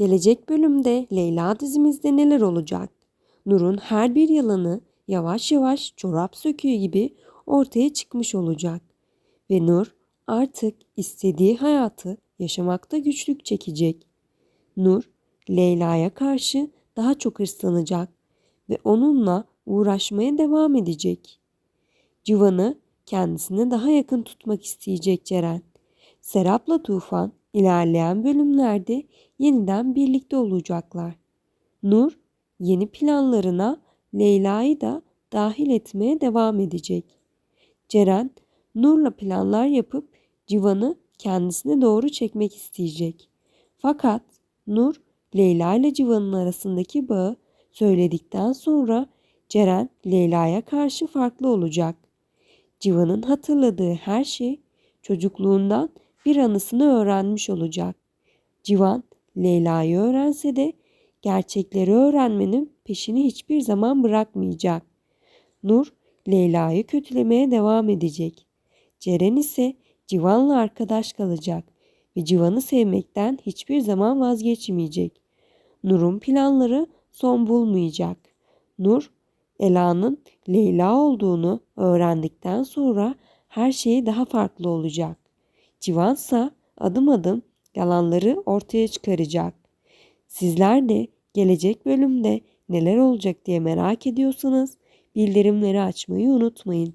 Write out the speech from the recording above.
Gelecek bölümde Leyla dizimizde neler olacak? Nur'un her bir yalanı yavaş yavaş çorap söküğü gibi ortaya çıkmış olacak. Ve Nur artık istediği hayatı yaşamakta güçlük çekecek. Nur, Leyla'ya karşı daha çok hırslanacak ve onunla uğraşmaya devam edecek. Civan'ı kendisine daha yakın tutmak isteyecek Ceren. Serap'la Tufan ilerleyen bölümlerde yeniden birlikte olacaklar. Nur yeni planlarına Leyla'yı da dahil etmeye devam edecek. Ceren Nur'la planlar yapıp Civan'ı kendisine doğru çekmek isteyecek. Fakat Nur Leyla ile Civan'ın arasındaki bağı söyledikten sonra Ceren Leyla'ya karşı farklı olacak. Civan'ın hatırladığı her şey çocukluğundan bir anısını öğrenmiş olacak. Civan Leyla'yı öğrense de gerçekleri öğrenmenin peşini hiçbir zaman bırakmayacak. Nur Leyla'yı kötülemeye devam edecek. Ceren ise Civan'la arkadaş kalacak ve Civan'ı sevmekten hiçbir zaman vazgeçmeyecek. Nur'un planları son bulmayacak. Nur, Ela'nın Leyla olduğunu öğrendikten sonra her şey daha farklı olacak. Civansa adım adım yalanları ortaya çıkaracak. Sizler de gelecek bölümde neler olacak diye merak ediyorsanız bildirimleri açmayı unutmayın.